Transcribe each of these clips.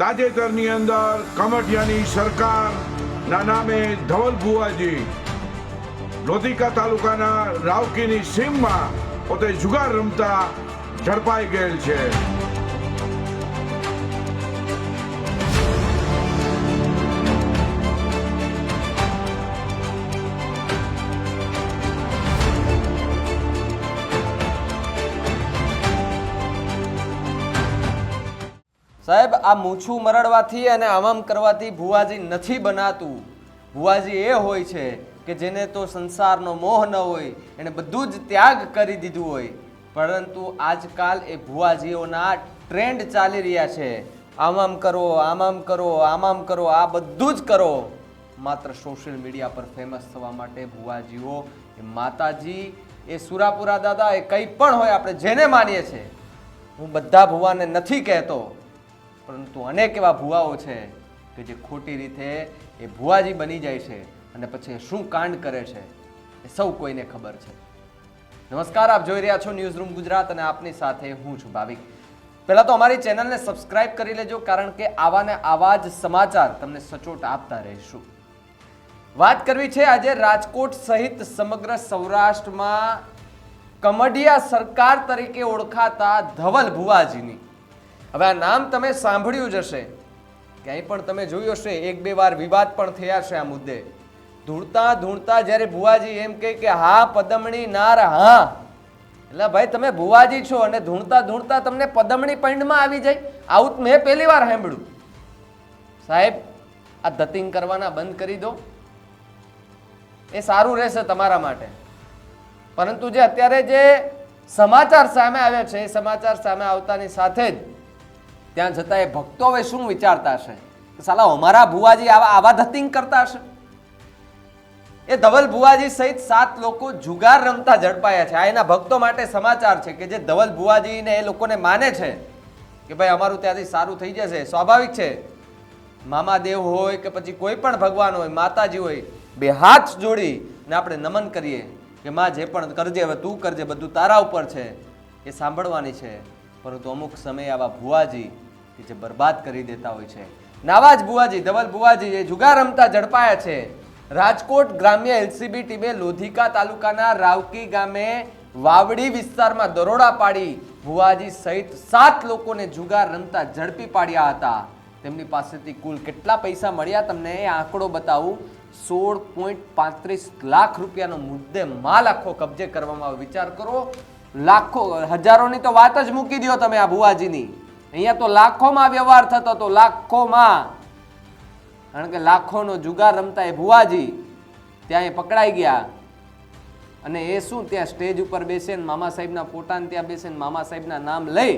તાજેતરની અંદર કમઠિયાની સરકારના નામે ધવલ ભુવાજી લોધિકા તાલુકાના રાવકીની સીમમાં પોતે જુગાર રમતા ઝડપાઈ ગયેલ છે. સાહેબ, આ મૂછું મરડવાથી અને આવામ કરવાથી ભુવાજી નથી બનાતું. ભુવાજી એ હોય છે કે જેને તો સંસારનો મોહ ન હોય, એને બધું જ ત્યાગ કરી દીધું હોય. પરંતુ આજકાલ એ ભુવાજીઓના ટ્રેન્ડ ચાલી રહ્યા છે. આમામ કરો આમામ કરો આમામ કરો, આ બધું જ કરો. માત્ર સોશિયલ મીડિયા પર ફેમસ થવા માટે ભુવાજીઓ, એ માતાજી, એ સુરાપુરા દાદા, એ કંઈ પણ હોય આપણે જેને માનીએ છીએ. હું બધા ભુવાને નથી કહેતો. પરંતુ અનેક એવા ભુવાઓ છે કે જે ખોટી રીતે એ ભુવાજી બની જાય છે અને પછી શું કાંડ કરે છે એ સૌ કોઈને ખબર છે. નમસ્કાર, આપ જોઈ રહ્યા છો ન્યૂઝ રૂમ ગુજરાત અને આપની સાથે હું છું ભાવિક. પહેલા તો અમારી ચેનલને સબસ્ક્રાઇબ કરી લેજો કારણ કે આવા ને આવા જ સમાચાર તમને સચોટ આપતા રહીશું. વાત કરવી છે આજે રાજકોટ સહિત સમગ્ર સૌરાષ્ટ્રમાં કમડિયા સરકાર તરીકે ઓળખાતા ધવલ ભુવાજીની. હવે આ નામ તમે સાંભળ્યું જ હશે. ક્યાંય પણ તમે જોયું હશે, એક બે વાર વિવાદ પણ થયા છે આ મુદ્દે. ધૂળતા ધૂળતા જ્યારે ભુવાજી એમ કહે કે, હા, પદમણી નાર, હા. એટલે ભાઈ, તમે ભુવાજી છો અને ધૂણતા ધૂણતા તમને પદમણી પૈંડમાં આવી જાય. આવું મેં પહેલી વાર સાંભળ્યું. સાહેબ, આ ધતિંગ કરવાના બંધ કરી દો. એ સારું રહેશે તમારા માટે. પરંતુ જે અત્યારે જે સમાચાર સામે આવ્યા છે, એ સમાચાર સામે આવતાની સાથે જ ત્યાં જતા એ ભક્તો હવે શું વિચારતા હશે? સાલા, અમારા ભુવાજી આવા આવા ધતિંગ કરતા હશે? એ ધવલ ભુવાજી સહિત સાત લોકો જુગાર રમતા ઝડપાયા છે. આ એના ભક્તો માટે સમાચાર છે કે જે ધવલ ભુવાજીને એ લોકોને માને છે કે ભાઈ, અમારું ત્યાંથી સારું થઈ જશે. સ્વાભાવિક છે. મામાદેવ હોય કે પછી કોઈ પણ ભગવાન હોય, માતાજી હોય, બે હાથ જોડી ને આપણે નમન કરીએ કે માં, જે પણ કરજે, હવે તું કરજે, બધું તારા ઉપર છે. એ સાંભળવાની છે. પરંતુ અમુક સમયે આવા ભુવાજી કે જે બરબાદ કરી દેતા હોય છે. નાવાજ બુવાજી ધવલ ભુવાજી એ જુગાર રમતા ઝડપાયા છે. રાજકોટ ગ્રામ્ય એલસીબી ટીમે લોધિકા તાલુકાના રાવકી ગામે વાવડી વિસ્તારમાં દરોડા પાડી. ભુવાજી સહિત સાત લોકોને જુગાર રમતા ઝડપી પાડ્યા હતા. તેમની પાસેથી કુલ કેટલા પૈસા મળ્યા તમને એ આંકડો બતાવું. સોળ પોઈન્ટ પાંત્રીસ લાખ રૂપિયાનો મુદ્દે માલ આખો કબજે કરવામાં વિચાર કરો, લાખો, હજારોની તો વાત જ મૂકી દો તમે આ ભુવાજીની અહીંયા તો લાખોમાં વ્યવહાર થતો હતો, લાખોમાં. કારણ કે લાખોનો જુગાર રમતા એ ભુવાજી ત્યાં એ પકડાઈ ગયા. અને એ શું, ત્યાં સ્ટેજ ઉપર બેસે મામા સાહેબના પોતાને ત્યાં બેસે મામા સાહેબના નામ લઈ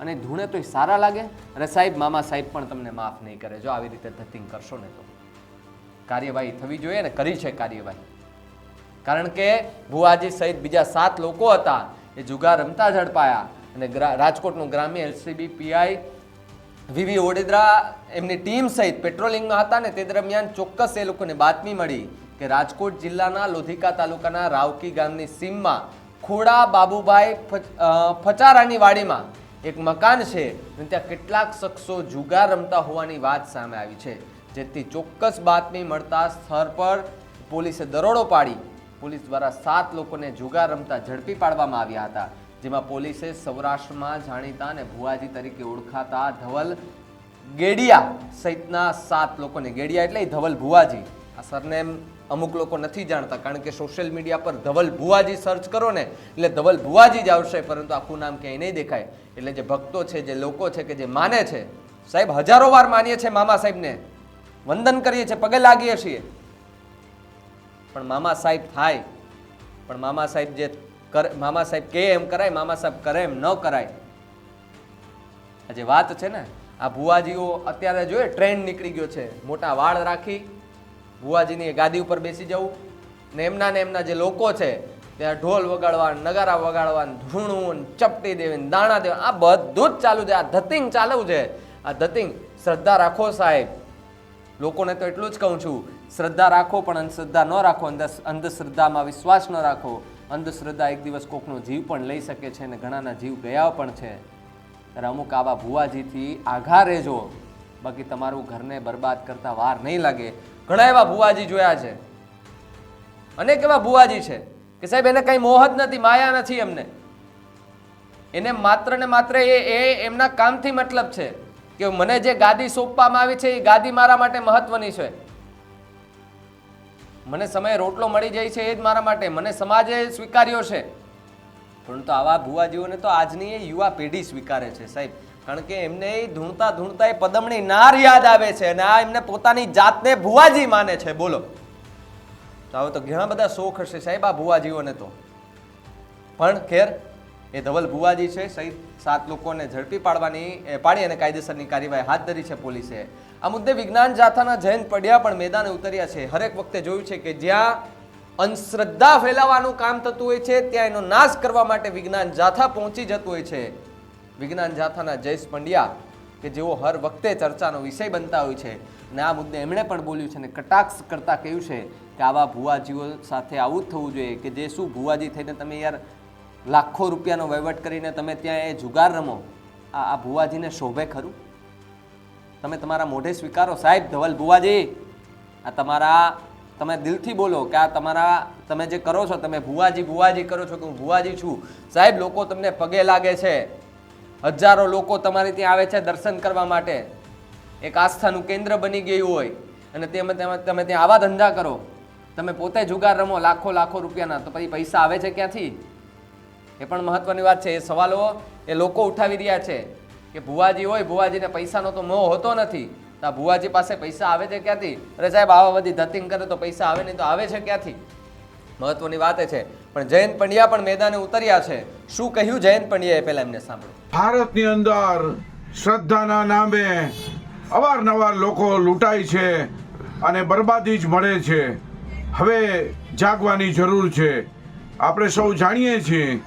અને ધૂણે તો સારા લાગે. અરે સાહેબ, મામા સાહેબ પણ તમને માફ નહીં કરે. જો આવી રીતે ધતિંગ કરશો ને તો. કાર્યવાહી થવી જોઈએ ને, કરી છે કાર્યવાહી. કારણ કે ભુવાજી સહિત બીજા સાત લોકો હતા, એ જુગાર રમતા ઝડપાયા. અને રાજકોટનું ગ્રામ્ય એલસીબી પીઆઈ વીવી ઓડેદરા એમની ટીમ સહિત પેટ્રોલિંગમાં હતા ને તે દરમિયાન ચોક્કસ એ લોકોને બાતમી મળી કે રાજકોટ જિલ્લાના લોધિકા તાલુકાના રાવકી ગામની સીમમાં ખોડા બાબુભાઈ ફચારાની વાડીમાં એક મકાન છે અને ત્યાં કેટલાક શખ્સો જુગાર રમતા હોવાની વાત સામે આવી છે. જેથી ચોક્કસ બાતમી મળતા સ્થળ પર પોલીસે દરોડો પાડી, પોલીસ દ્વારા સાત લોકોને જુગાર રમતા ઝડપી પાડવામાં આવ્યા હતા. જેમાં પોલીસે સૌરાષ્ટ્રમાં જાણીતા અને ભુવાજી તરીકે ઓળખાતા ધવલ ગેડિયા સહિતના સાત લોકોને, ગેડિયા એટલે ધવલ ભુવાજી. આ સરનેમ અમુક લોકો નથી જાણતા, કારણ કે સોશિયલ મીડિયા પર ધવલ ભુવાજી સર્ચ કરો ને, એટલે ધવલ ભુવાજી જ આવશે, પરંતુ આખું નામ ક્યાંય નહીં દેખાય. એટલે જે ભક્તો છે, જે લોકો છે કે જે માને છે, સાહેબ, હજારો વાર માનીએ છીએ મામા સાહેબને. વંદન કરીએ છીએ, પગે લાગીએ છીએ. પણ મામા સાહેબ થાય. પણ મામા સાહેબ જે કરે મામા સાહેબ કે એમ કરાય, મામા સાહેબ કરે એમ ન કરાય. આ જે વાત છે ને, આ ભુવાજીઓ અત્યારે જોઈએ ટ્રેન્ડ નીકળી ગયો છે. મોટા વાળ રાખી ભુવાજીની ગાદી ઉપર બેસી જવું. ને એમના ને એમના જે લોકો છે, ત્યાં ઢોલ વગાડવા, નગારા વગાડવા ધૂણું ચપટી દેવી દાણા દેવા, આ બધું જ ચાલુ છે. આ ધતિંગ ચાલુ છે. આ ધતિંગ શ્રદ્ધા રાખો સાહેબ. લોકોને તો એટલું જ કહું છું. શ્રદ્ધા રાખો, પણ અંધશ્રદ્ધા ન રાખો. અંધ અંધશ્રદ્ધામાં વિશ્વાસ ન રાખો. અંધશ્રદ્ધા એક દિવસ કોકનો જીવ પણ લઈ શકે છે અને ઘણાના જીવ ગયા પણ છે. ત્યારે અમુક આવા ભુવાજીથી આઘા રહેજો. બાકી તમારું ઘરને બરબાદ કરતા વાર નહીં લાગે. ઘણા એવા ભુવાજી જોયા છે. અનેક એવા ભુવાજી છે કે સાહેબ, એને કંઈ મોહ જ નથી, માયા નથી એમને. એને માત્ર ને માત્ર એ એ એમના કામથી મતલબ છે કે મને જે ગાદી સોંપવામાં આવી છે, એ ગાદી મારા માટે મહત્વની છે. મને સમયે રોટલો મળી જાય છે એ જ મારા માટે. મને સમાજે સ્વીકાર્યો છે. પરંતુ આવા ભુવાજીઓને તો આજની એ યુવા પેઢી સ્વીકારે છે સાહેબ. કારણ કે એમને એ ધૂણતા ધૂણતા એ પદમણી નાર યાદ આવે છે અને આ એમને પોતાની જાતને ભુવાજી માને છે. બોલો. તો હવે તો ઘણા બધા શોખ હશે સાહેબ આ ભુવાજીઓને તો. પણ ખેર એ ધવલ ભુવાજી છે, સહિત સાત લોકોને ઝડપી પાડવાની પાડી અને કાયદેસરની કાર્યવાહી હાથ ધરી છે પોલીસે. આ મુદ્દે વિજ્ઞાન જાથાના જૈન પડિયા પણ મેદાને ઉતર્યા છે. હરેક વખતે જોયું છે કે જ્યાં અંધશ્રદ્ધા ફેલાવાનું કામ થતું હોય છે, ત્યાં એનો નાશ કરવા માટે વિજ્ઞાન જાથા પહોંચી જતું હોય છે. વિજ્ઞાન જાથાના જયેશ પંડ્યા, કે જેઓ હર વખતે ચર્ચાનો વિષય બનતા હોય છે. અને આ મુદ્દે એમણે પણ બોલ્યું છે અને કટાક્ષ કરતા કહ્યું છે કે આવા ભુવાજીઓ સાથે આવું જ થવું જોઈએ, કે જે શું ભુવાજી થઈને તમે યાર લાખો રૂપિયાનો વહીવટ કરીને તમે ત્યાં એ જુગાર રમો. આ આ ભુવાજીને શોભે ખરું. તમે તમારા મોઢે સ્વીકારો. સાહેબ, ધવલ ભુવાજી, આ તમારા તમે દિલથી બોલો કે આ તમારા તમે જે કરો છો, તમે ભુવાજી ભુવાજી કરો છો કે હું ભુવાજી છું. સાહેબ, લોકો તમને પગે લાગે છે. હજારો લોકો તમારે ત્યાં આવે છે દર્શન કરવા માટે. એક આસ્થાનું કેન્દ્ર બની ગયું હોય અને તેમાં તેમાં ત્યાં આવા ધંધા કરો. તમે પોતે જુગાર રમો લાખો લાખો રૂપિયાના. તો પછી પૈસા આવે છે ક્યાંથી? એ પણ મહત્વની વાત છે. એ સવાલો એ લોકો ઉઠાવી રહ્યા છે કે ભુવાજી હોય, ભુવાજીને પૈસાનો તો મોહ હોતો નથી. તો ભુવાજી પાસે પૈસા આવે છે ક્યાંથી? અરે સાહેબ, આવા બધી ધતિંગ કરે તો પૈસા આવે નહીં તો આવે છે ક્યાંથી? મહત્વની વાત છે. પણ જયંત પંડ્યા પણ મેદાને ઉતર્યા છે. શું કહ્યું જયંત પંડ્યાએ પહેલા એમને સાંભળ્યું ભારતની અંદર શ્રદ્ધાના નામે અવારનવાર લોકો લૂંટાય છે અને બરબાદી જ મળે છે. હવે જાગવાની જરૂર છે. આપણે સૌ જાણીએ છીએ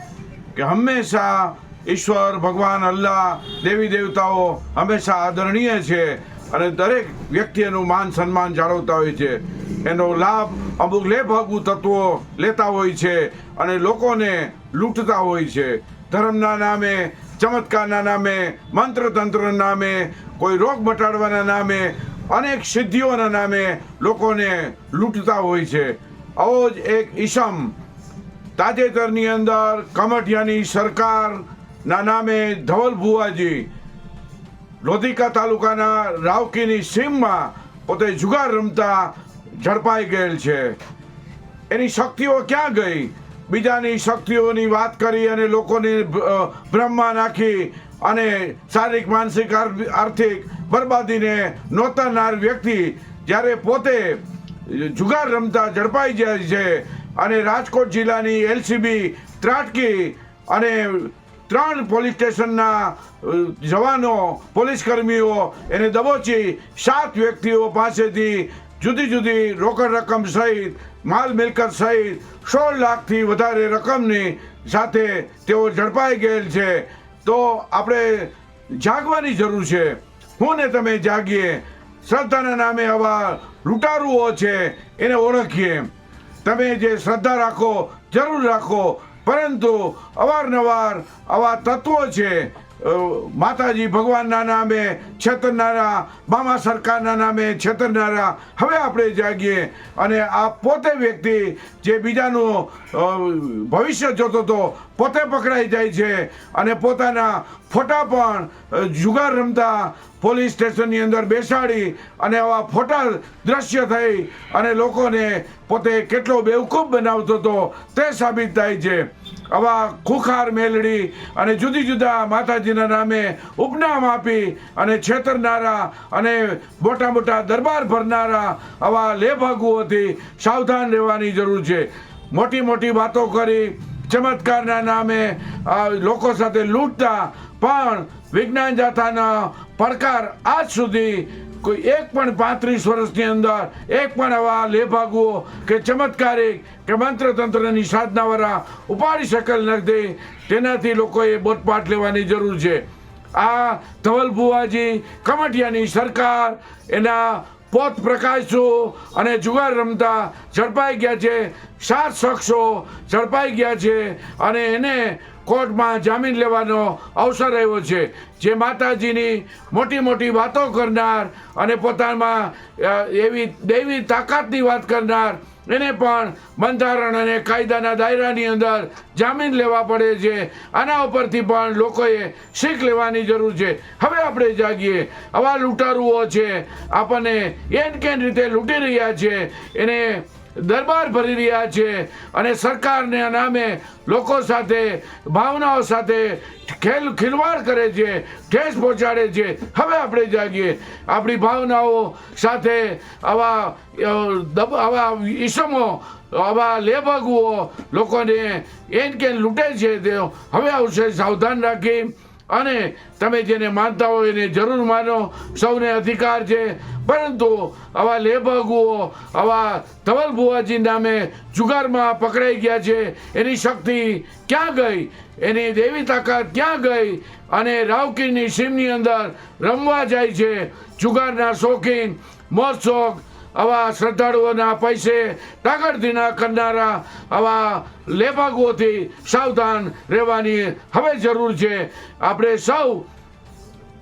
કે હંમેશા ઈશ્વર, ભગવાન, અલ્લાહ, દેવી દેવતાઓ હંમેશા આદરણીય છે અને દરેક વ્યક્તિ એનું માન સન્માન જાળવતા હોય છે. એનો લાભ અમુક લેભાગુ તત્વો લેતા હોય છે અને લોકોને લૂંટતા હોય છે. ધર્મના નામે, ચમત્કારના નામે મંત્ર તંત્રના નામે, કોઈ રોગ મટાડવાના નામે, અનેક સિદ્ધિઓના નામે લોકોને લૂંટતા હોય છે. આવો જ એક ઈસમ તાજેતરની અંદર કમઠિયાની સરકારના નામે ધવલ ભુવાજી લોધિકા તાલુકાના રાવકીની સીમમાં પોતે જુગાર રમતા ઝડપાઈ ગયેલ છે. એની શક્તિઓ ક્યાં ગઈ? બીજાની શક્તિઓની વાત કરી અને લોકોને ભ્રમમાં નાખી અને શારીરિક, માનસિક, આર- આર્થિક બરબાદીને નોતરનાર વ્યક્તિ જ્યારે પોતે જુગાર રમતા ઝડપાઈ જાય છે અને રાજકોટ જિલ્લાની એલસીબી ત્રાટકી અને ત્રણ પોલીસ સ્ટેશનના જવાનો, પોલીસ કર્મીઓ એને દબોચી સાત વ્યક્તિઓ પાસેથી જુદી જુદી રોકડ રકમ સહિત, માલ મિલકત સહિત સોળ લાખથી વધારે રકમની સાથે તેઓ ઝડપાઈ ગયેલ છે. તો આપણે જાગવાની જરૂર છે. હું ને તમે જાગીએ. શ્રદ્ધાના નામે આવા લૂંટારુઓ છે, એને ઓળખીએ. તમે જે શ્રદ્ધા રાખો જરૂર રાખો પરંતુ અવારનવાર આવા તત્વો છે માતાજી ભગવાનના નામે છેતરનારા, મામા સરકારના નામે છેતરનારા. હવે આપણે જાગીએ અને આ પોતે વ્યક્તિ જે બીજાનું ભવિષ્ય જોતો હતો પોતે પકડાઈ જાય છે અને પોતાના ફોટા પણ જુગાર રમતા પોલીસ સ્ટેશનની અંદર બેસાડી અને આવા ફોટા દ્રશ્ય થઈ અને લોકોને પોતે કેટલો બેવકૂફ બનાવતો હતો તે સાબિત થાય છે. આવા ખુખાર મેલડી અને જુદી જુદા માતાજીના નામે ઉપનામ આપી અને છેતરનારા અને મોટા મોટા દરબાર ભરનારા આવા લેભાગુઓથી સાવધાન રહેવાની જરૂર છે. મોટી મોટી વાતો કરી, ચમત્કારના નામે લોકો સાથે લૂંટતા, પણ વિજ્ઞાન જાથાના પડકાર આજ સુધી કોઈ એક પણ પાંત્રીસ વર્ષની અંદર, એક પણ આવા લેભાગુઓ કે ચમત્કારિક કે મંત્રતંત્રની સાધનાવાળા ઉપાડી શકેલ નથી, તેનાથી લોકોએ બોટપાટ લેવાની જરૂર છે. આ ધવલ ભુવાજી કમટિયાની સરકાર એના પોત પ્રકાશો અને જુગાર રમતા ઝડપાઈ ગયા છે, સાત શખ્સો ઝડપાઈ ગયા છે અને એને કોર્ટમાં જામીન લેવાનો અવસર આવ્યો છે. જે માતાજીની મોટી મોટી વાતો કરનાર અને પોતામાં એવી દૈવી તાકાતની વાત કરનાર, એને પણ બંધારણ અને કાયદાના દાયરાની અંદર જામીન લેવા પડે છે. આના ઉપરથી પણ લોકોએ શીખ લેવાની જરૂર છે. હવે આપણે જાગીએ. આવા લૂંટારુઓ છે. આપણને એન કેન રીતે લૂંટી રહ્યા છે. એને દરબાર ભરી રહ્યા છે અને સરકારના નામે લોકો સાથે, ભાવનાઓ સાથે ખેલ ખિલવાડ કરે છે, ઠેસ પહોંચાડે છે. હવે આપણે જાગીએ. આપણી ભાવનાઓ સાથે આવા આવા ઈસમો, આવા લેભાગુઓ લોકોને એન કેન લૂંટે છે. તે હવે આવશે. સાવધાન રાખી અને તમે જેને માનતા હોય એને જરૂર માનો, સૌને અધિકાર છે. પરંતુ આવા લેભગુઓ આવા ધવલ ભુવાજી નામે જુગારમાં પકડાઈ ગયા છે. એની શક્તિ ક્યાં ગઈ? એની દેવી તાકાત ક્યાં ગઈ? અને રાવકીની સીમની અંદર રમવા જાય છે. જુગારના શોખીન મોજ શોખ આવા શ્રદ્ધાળુઓના પૈસે ટાગડધીના કરનારા આવા લેભાગુઓથી સાવધાન રહેવાની હવે જરૂર છે. આપણે સૌ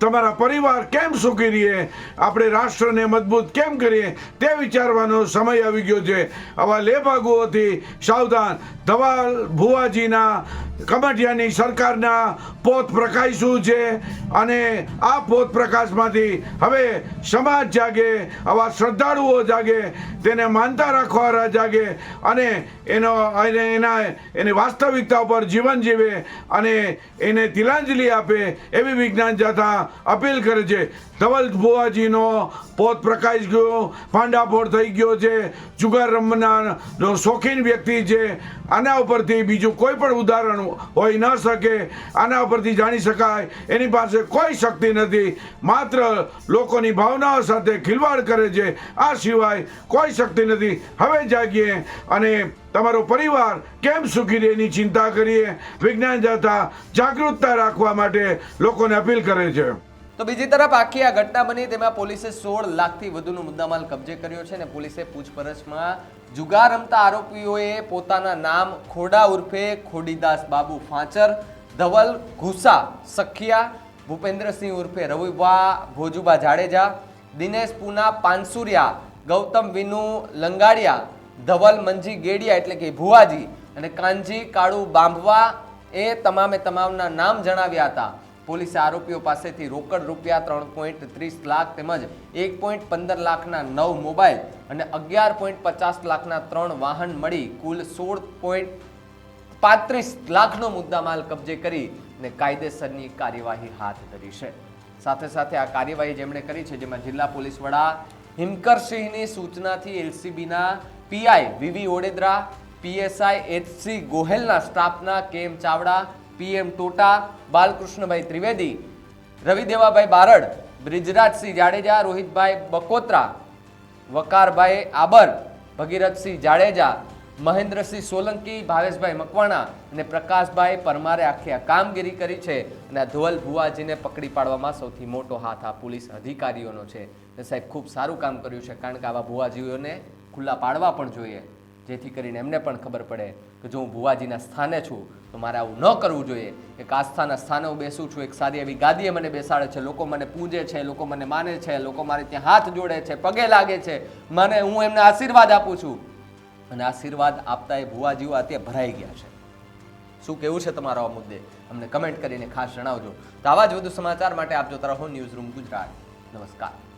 તમારા પરિવાર કેમ સુખી રહીએ? આપણે રાષ્ટ્રને મજબૂત કેમ કરીએ? તે વિચારવાનો સમય આવી ગયો છે. આવા લેભાગુઓથી સાવધાન. ધવાલ ભુવાજીના કમટિયાની સરકારના પોત પ્રકાશ શું છે? અને આ પોત પ્રકાશમાંથી હવે સમાજ જાગે, આવા શ્રદ્ધાળુઓ જાગે, તેને માનતા રાખવા જાગે અને એનો એને એના, એની વાસ્તવિકતા ઉપર જીવન જીવે અને એને તિલાંજલિ આપે એવી વિજ્ઞાન જાથા અપીલ કરે છે. ધવલ ભુવાજીનો પોત પ્રકાશ ગયો ફાંડાફોડ થઈ ગયો છે. જુગાર રમનાર શોખીન વ્યક્તિ છે. આના ઉપરથી બીજું કોઈ પણ ઉદાહરણ હોઈ ન શકે. આના ઉપરથી જાણી શકાય. એની પાસે કોઈ શક્તિ નથી. માત્ર લોકોની ભાવનાઓ સાથે ખિલવાડ કરે છે. આ સિવાય કોઈ શક્તિ નથી. હવે જાગીએ અને તમારો પરિવાર કેમ સુખી રહે એની ચિંતા કરીએ? વિજ્ઞાન જાતા જાગૃતતા રાખવા માટે લોકોને અપીલ કરે છે. તો બીજી તરફ આખી આ ઘટના બની તેમાં પોલીસે સોળ લાખથી વધુનો મુદ્દામાલ કબજે કર્યો છે અને પોલીસે પૂછપરછમાં જુગાર રમતા આરોપીઓએ પોતાના નામ ખોડા ઉર્ફે ખોડીદાસ બાબુ ફાંચર ધવલ, ઘુસા, સખિયા, ભૂપેન્દ્રસિંહ ઉર્ફે રવિભા ભોજુબા જાડેજા, દિનેશ પૂના, પાનસુરિયા, ગૌતમ વિનુ, લંગાડિયા, ધવલ, મંજી ગેડિયા એટલે કે ભુવાજી અને કાંજી કાળુ, બાંભવા એ તમામે તમામના નામ જણાવ્યા હતા. પોલીસે આરોપીઓ પાસેથી રોકડ રૂપિયા ત્રણ પોઈન્ટ ત્રીસ લાખ તેમજ એક પોઈન્ટ પંદર લાખના નવ મોબાઈલ અને અગિયાર પોઈન્ટ પચાસ લાખના ત્રણ વાહન મળી કુલ સોળ પોઈન્ટ પાંત્રીસ લાખનો મુદ્દામાલ કબજે કરી અને કાયદેસરની કાર્યવાહી હાથ ધરી છે. સાથે સાથે આ કાર્યવાહી જેમણે કરી છે, જેમાં જિલ્લા પોલીસ વડા હિમકરસિંહની સૂચનાથી એલસીબીના PI V V Odedara, PSI H C ગોહેલના સ્ટાફના K M Chavda, P M Tota, Balkrishnabhai Trivedi Ravidevabhai Barad, Brijrajsinh Jadeja, Rohitbhai Bakotra, Vakarbhai Abar, Bhagirathsinh Jadeja Mahendrasinh Solanki, Bhaveshbhai Makwana અને પ્રકાશભાઈ પરમારે આખી આ કામગીરી કરી છે અને આ ભુવાજીને પકડી પાડવામાં સૌથી મોટો હાથ આ પોલીસ અધિકારીઓનો છે. અને સાહેબ, ખૂબ સારું કામ કર્યું છે, કારણ કે આવા ભુવાજીઓને ખુલ્લા પાડવા પણ જોઈએ, જેથી કરીને એમને પણ ખબર પડે કે જો હું ભુવાજીના સ્થાને છું, તો મારે આવું ન કરવું જોઈએ. એક આસ્થાના સ્થાને હું બેસું છું, એક સારી એવી ગાદીએ મને બેસાડે છે, લોકો મને પૂજે છે, લોકો મને માને છે, લોકો મારે ત્યાં હાથ જોડે છે, પગે લાગે છે. મને હું એમને આશીર્વાદ આપું છું. અને આશીર્વાદ આપતા એ ભુવાજીઓ અત્યારે ભરાઈ ગયા છે. શું કેવું છે તમારો આ મુદ્દે? અમને કમેન્ટ કરીને ખાસ જણાવજો. તો આવા જ વધુ સમાચાર માટે આપ જોતા રહો ન્યૂઝ રૂમ ગુજરાત. નમસ્કાર.